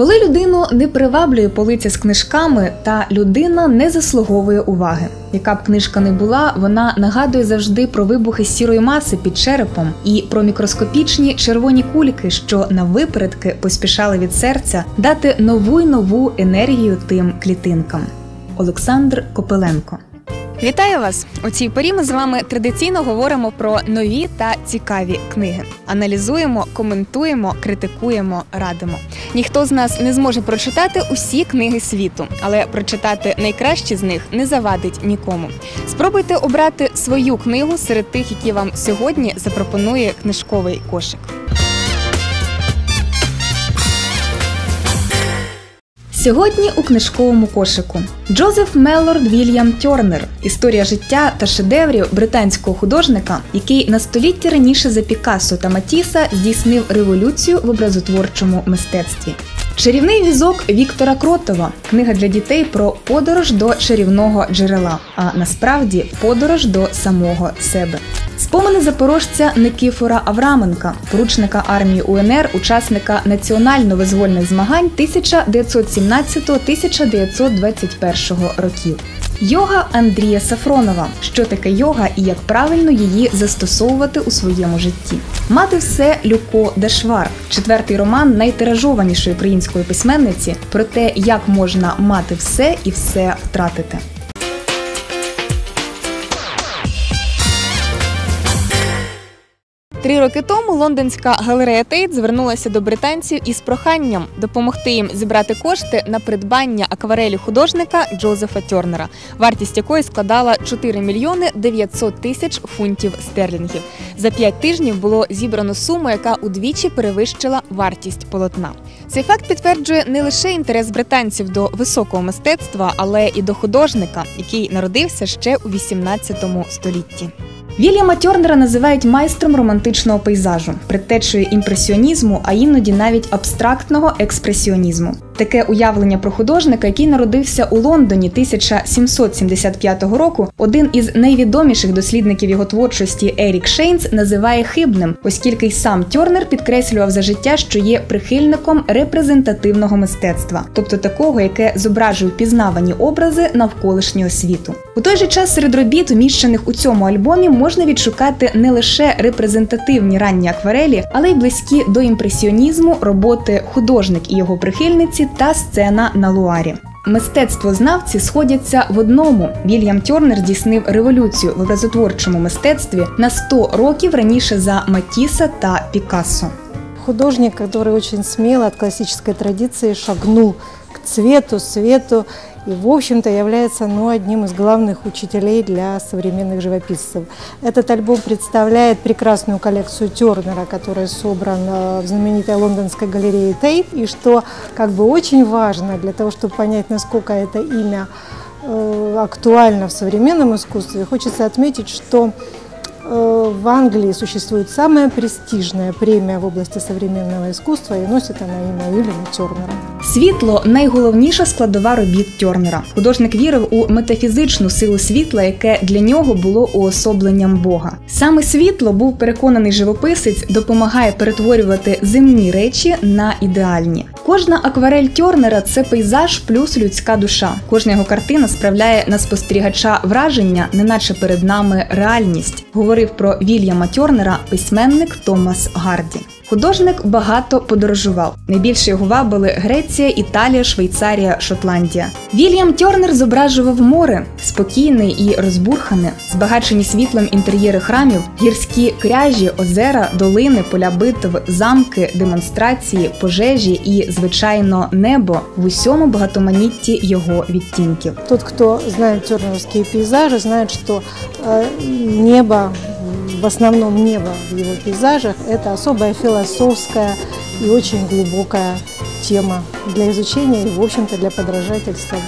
Коли людину не приваблює полиця з книжками, та людина не заслуговує уваги. Яка б книжка не була, вона нагадує завжди про вибухи сірої маси під черепом і про мікроскопічні червоні кульки, що на випередки поспішали від серця дати нову й нову енергію тим клітинкам. Олександр Копиленко Вітаю вас! У цій порі ми з вами традиційно говоримо про нові та цікаві книги. Аналізуємо, коментуємо, критикуємо, радимо. Ніхто з нас не зможе прочитати усі книги світу, але прочитати найкращі з них не завадить нікому. Спробуйте обрати свою книгу серед тих, які вам сьогодні запропонує книжковий кошик. Сьогодні у книжковому кошику Джозеф Меллорд Вільям Тьорнер історія життя та шедеврів британського художника, який на століття раніше за Пікассо та Матіса здійснив революцію в образотворчому мистецтві. Чарівний візок Віктора Кротова книга для дітей про подорож до чарівного джерела, а насправді подорож до самого себе. Спомини запорожця Никифора Авраменка, поручника армії УНР, учасника національно-визвольних змагань 1917-1921 років. Йога Андрія Сафронова. Що таке йога і як правильно її застосовувати у своєму житті? Мати все Люко Дешвар, четвертий роман найтиражованішої української письменниці про те, як можна мати все і все втратити. Три роки тому лондонська галерея Тейт звернулася до британців із проханням допомогти їм зібрати кошти на придбання акварелі художника Джозефа Тьорнера, вартість якої складала 4 мільйони 900 тисяч фунтів стерлінгів. За п'ять тижнів було зібрано суму, яка удвічі перевищила вартість полотна. Цей факт підтверджує не лише інтерес британців до високого мистецтва, але і до художника, який народився ще у 18 столітті. Вільяма Тьорнера називають майстром романтичного пейзажу, предтечою імпресіонізму, а іноді навіть абстрактного експресіонізму. Таке уявлення про художника, який народився у Лондоні 1775 року, один із найвідоміших дослідників його творчості Ерік Шейнс називає хибним, оскільки й сам Тьорнер підкреслював за життя, що є прихильником репрезентативного мистецтва, тобто такого, яке зображує пізнавані образи навколишнього світу. У той же час серед робіт, уміщених у цьому альбомі, можна відшукати не лише репрезентативні ранні акварелі, але й близькі до імпресіонізму роботи художник і його прихильниці та сцена на Луарі. Мистецтвознавці сходяться в одному. Вільям Тьорнер здійснив революцію в образотворчому мистецтві на 100 років раніше за Матіса та Пікассо. Художник, который очень смело от классической традиции шагнул к цвету, свету и, в общем-то, является ну, одним из главных учителей для современных живописцев. Этот альбом представляет прекрасную коллекцию Тернера, которая собрана в знаменитой лондонской галерее Тейт, и что как бы очень важно для того, чтобы понять, насколько это имя э, актуально в современном искусстве, хочется отметить, что в Англии существует самая престижная премия в области современного искусства, и носит она имя Уильяма Тернера. Світло найголовніша складова робіт Тернера. Художник вірив у метафізичну силу світла, яке для нього було уособленням Бога. Саме світло був переконаний живописець, допомагає перетворювати земні речі на ідеальні. Кожна акварель Тьорнера це пейзаж плюс людська душа. Кожна його картина справляє на спостерігача враження, неначе перед нами реальність. Говорив про Вільяма Тьорнера письменник Томас Гарді. Художник багато подорожував. Найбільше його вабили Греція, Італія, Швейцарія, Шотландія. Вільям Тьорнер зображував море, спокійне і розбурхане, збагачені світлом інтер'єри храмів, гірські кряжі, озера, долини, поля битв, замки, демонстрації, пожежі і, звичайно, небо в усьому багатоманітті його відтінків. Тот, хто знає тернерські пейзажі, знає, що э, небо в основном небо в его пейзажах, это особая философская и очень глубокая тема для изучения и, в общем-то, для подражательства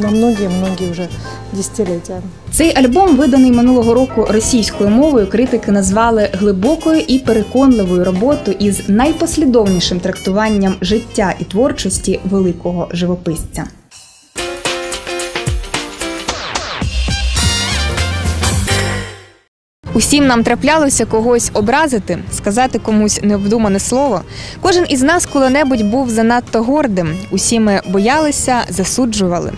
на многие-многие уже десятиліття. Цей альбом, виданий минулого року російською мовою, критики назвали глибокою і переконливою роботою із найпослідовнішим трактуванням життя і творчості великого живописця. Усім нам траплялося когось образити, сказати комусь необдумане слово. Кожен із нас коли-небудь був занадто гордим. Усі ми боялися, засуджували.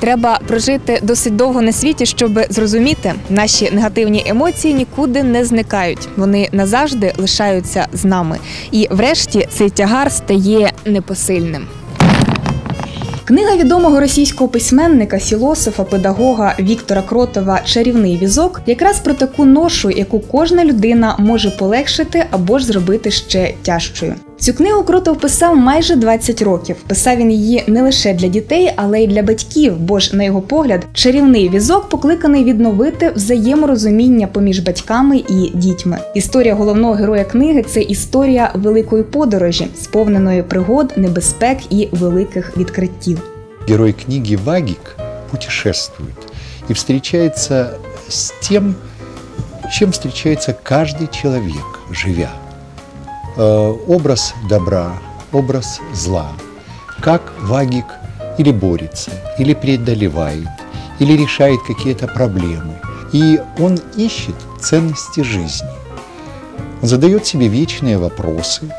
Треба прожити досить довго на світі, щоб зрозуміти, наші негативні емоції нікуди не зникають. Вони назавжди лишаються з нами. І врешті цей тягар стає непосильним. Книга відомого російського письменника, філософа, педагога Віктора Кротова Чарівний візок якраз про таку ношу, яку кожна людина може полегшити або ж зробити ще тяжчою. Цю книгу Кротов писав майже 20 років. Писав він її не лише для дітей, але й для батьків, бо ж, на його погляд, чарівний візок покликаний відновити взаєморозуміння поміж батьками і дітьми. Історія головного героя книги це історія великої подорожі, сповненої пригод, небезпек і великих відкриттів. Герой книги Вагик путешествует и встречается с тем, чем встречается каждый человек, живя. Э, Образ добра, образ зла. Как Вагик или борется, или преодолевает, или решает какие-то проблемы. И он ищет ценности жизни. Он задает себе вечные вопросы.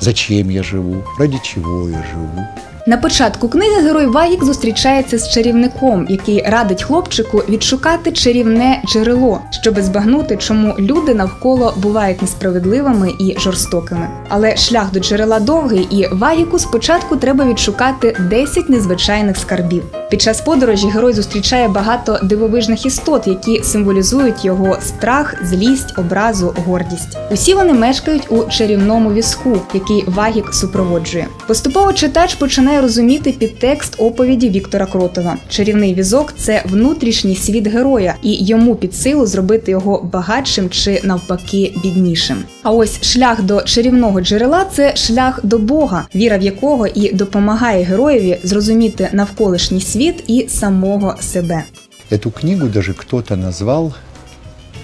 Зачем я живу? Ради чего я живу? На початку книги герой Вагік зустрічається з чарівником, який радить хлопчику відшукати чарівне джерело, щоби збагнути, чому люди навколо бувають несправедливими і жорстокими. Але шлях до джерела довгий, і Вагіку спочатку треба відшукати 10 незвичайних скарбів. Під час подорожі герой зустрічає багато дивовижних істот, які символізують його страх, злість, образу, гордість. Усі вони мешкають у чарівному візку, який Вагік супроводжує. Поступово читач починає розуміти підтекст оповіді Віктора Кротова. Чарівний візок це внутрішній світ героя, і йому під силу зробити його багатшим чи навпаки біднішим. А ось шлях до чарівного джерела це шлях до Бога, віра в якого і допомагає героєві зрозуміти навколишній світ і самого себе. Эту книгу даже кто-то назвал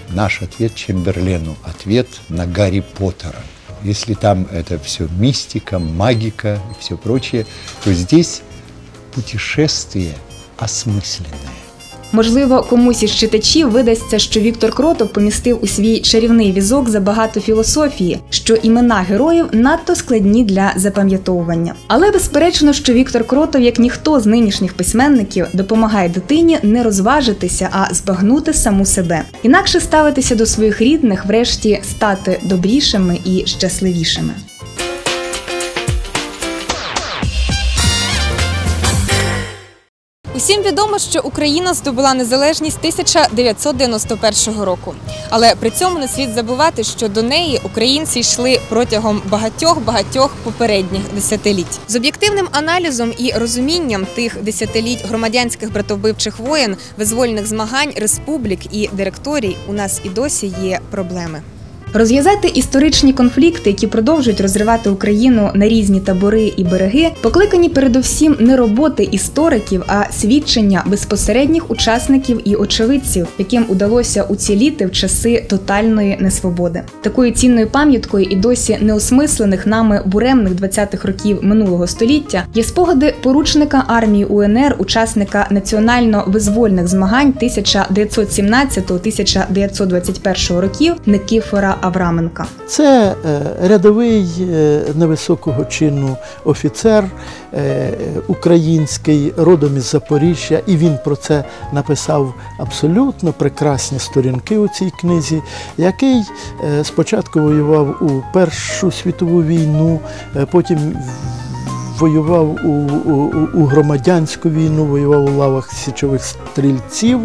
«Наш ответ Чемберлену», ответ на Гарри Поттера. Если там это все мистика, магика и все прочее, то здесь путешествие осмысленное. Можливо, комусь із читачів видасться, що Віктор Кротов помістив у свій чарівний візок забагато філософії, що імена героїв надто складні для запам'ятовування. Але безперечно, що Віктор Кротов, як ніхто з нинішніх письменників, допомагає дитині не розважитися, а збагнути саму себе, інакше ставитися до своїх рідних, врешті стати добрішими і щасливішими. Усім відомо, що Україна здобула незалежність 1991 року. Але при цьому не слід забувати, що до неї українці йшли протягом багатьох багатьох попередніх десятиліть. З об'єктивним аналізом і розумінням тих десятиліть громадянських братовбивчих воєн, визвольних змагань, республік і директорій у нас і досі є проблеми. Розв'язати історичні конфлікти, які продовжують розривати Україну на різні табори і береги, покликані передовсім не роботи істориків, а свідчення безпосередніх учасників і очевидців, яким удалося уціліти в часи тотальної несвободи. Такою цінною пам'яткою і досі неосмислених нами буремних 20-х років минулого століття є спогади поручника армії УНР, учасника національно-визвольних змагань 1917-1921 років Никифора Авраменка. Це е, рядовий е, невисокого чину офіцер е, український, родом із Запоріжжя, і він про це написав абсолютно прекрасні сторінки у цій книзі, який спочатку воював у Першу світову війну, потім воював у, у, у громадянську війну, воював у лавах січових стрільців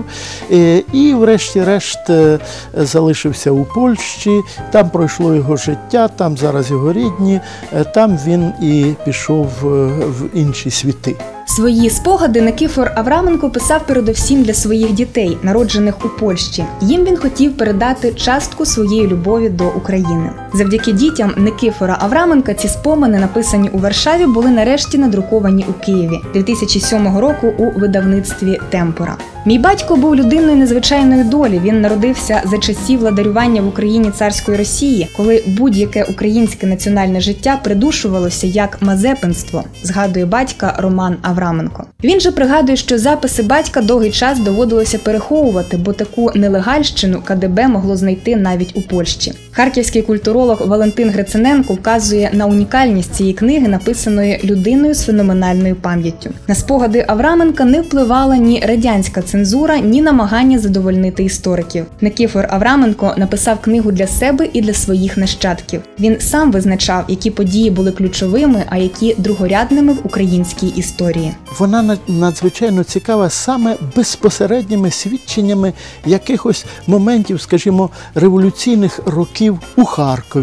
е, і, врешті-решт, е, залишився у Польщі. Там пройшло його життя, там зараз його рідні, е, там він і пішов в інші світи. Свої спогади Никифор Авраменко писав передовсім для своїх дітей, народжених у Польщі. Їм він хотів передати частку своєї любові до України. Завдяки дітям Никифора Авраменка ці спомини, написані у Варшаві, були нарешті надруковані у Києві 2007 року у видавництві Темпора. Мій батько був людиною незвичайної долі. Він народився за часів владарювання в Україні царської Росії, коли будь-яке українське національне життя придушувалося як мазепинство, згадує батька Роман Авраменко. Він же пригадує, що записи батька довгий час доводилося переховувати, бо таку нелегальщину КДБ могло знайти навіть у Польщі. Харківський культуролог Валентин Грицененко вказує на унікальність цієї книги, написаної людиною з феноменальною пам'яттю. На спогади Авраменка не впливала ні радянська цензура, ні намагання задовольнити істориків. Никифор Авраменко написав книгу для себе і для своїх нащадків. Він сам визначав, які події були ключовими, а які другорядними в українській історії. Вона на- надзвичайно цікава саме безпосередніми свідченнями якихось моментів, скажімо, революційних років у Харкові.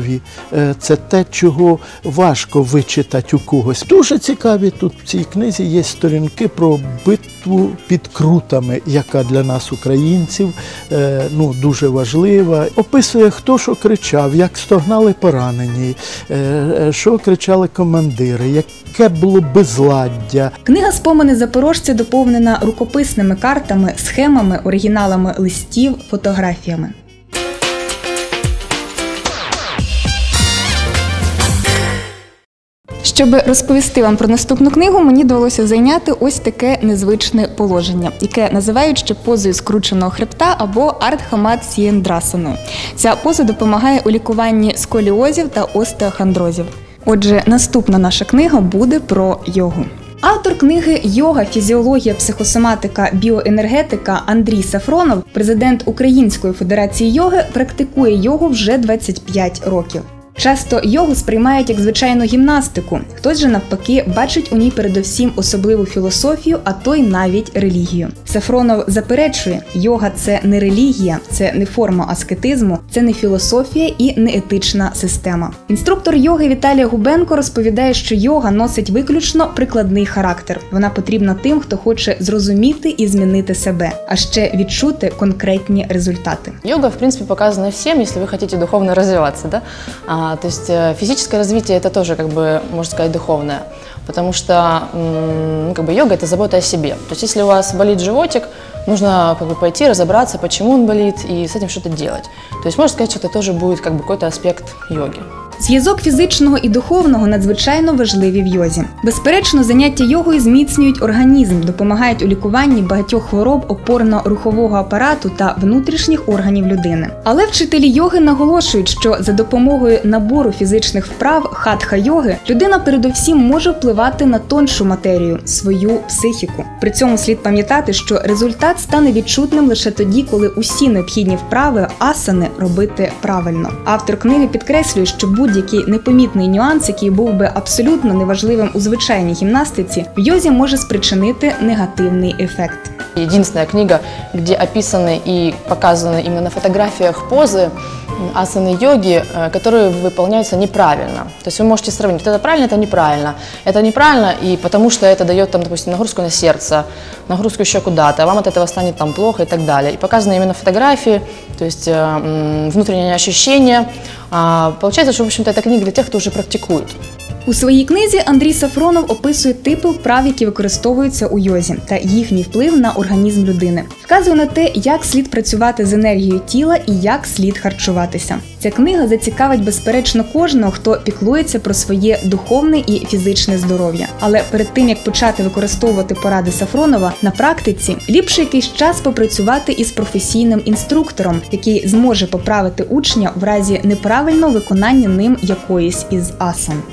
Е, Це те, чого важко вичитати у когось. Дуже цікаві тут в цій книзі є сторінки про битву під крутами, яка для нас, українців, е, ну дуже важлива. Описує, хто що кричав, як стогнали поранені, е, що кричали командири, яке було безладдя, Книга Спомини запорожця доповнена рукописними картами, схемами, оригіналами листів, фотографіями. Щоб розповісти вам про наступну книгу, мені довелося зайняти ось таке незвичне положення, яке називають ще позою скрученого хребта або артхамат сієндрасаною. Ця поза допомагає у лікуванні сколіозів та остеохондрозів. Отже, наступна наша книга буде про йогу. Автор книги Йога, фізіологія, психосоматика, біоенергетика Андрій Сафронов, президент Української федерації йоги, практикує йогу вже 25 років. Часто йогу сприймають як звичайну гімнастику. Хтось же навпаки бачить у ній передовсім особливу філософію, а то й навіть релігію. Сафронов заперечує, йога це не релігія, це не форма аскетизму, це не філософія і не етична система. Інструктор йоги Віталія Губенко розповідає, що йога носить виключно прикладний характер. Вона потрібна тим, хто хоче зрозуміти і змінити себе, а ще відчути конкретні результати. Йога, в принципе, показана всем, если вы хотите духовно развиваться, да. А, то есть э, физическое развитие это тоже, как бы, можно сказать, духовное, потому что, ну, как бы, йога это забота о себе. То есть, если у вас болит животик, нужно как бы пойти разобраться, почему он болит, и с этим что-то делать. То есть, можно сказать, что это тоже будет как бы какой-то аспект йоги. Зв'язок фізичного і духовного надзвичайно важливі в йозі. Безперечно, заняття йогою зміцнюють організм, допомагають у лікуванні багатьох хвороб опорно-рухового апарату та внутрішніх органів людини. Але вчителі йоги наголошують, що за допомогою набору фізичних вправ хатха йоги людина передовсім може впливати на тоншу матерію свою психіку. При цьому слід пам'ятати, що результат стане відчутним лише тоді, коли усі необхідні вправи асани робити правильно. Автор книги підкреслює, що будь-який непомітний нюанс, який був би абсолютно неважливим у звичайній гімнастиці, в йозі може спричинити негативний ефект. Единственная книга, где описаны и показаны именно на фотографиях позы м, асаны йоги, э, которые выполняются неправильно. То есть вы можете сравнить, вот это правильно, это неправильно. Это неправильно, и потому что это дает, там, допустим, нагрузку на сердце, нагрузку еще куда-то, а вам от этого станет там плохо и так далее. И показаны именно фотографии, то есть э, м, внутренние ощущения. Получается, что, в общем-то, это книга для тех, кто уже практикует. У своїй книзі Андрій Сафронов описує типи вправ, які використовуються у йозі, та їхній вплив на організм людини. Вказує на те, як слід працювати з енергією тіла і як слід харчуватися. Ця книга зацікавить безперечно кожного, хто піклується про своє духовне і фізичне здоров'я. Але перед тим як почати використовувати поради Сафронова на практиці, ліпше якийсь час попрацювати із професійним інструктором, який зможе поправити учня в разі неправильного виконання ним якоїсь із асан.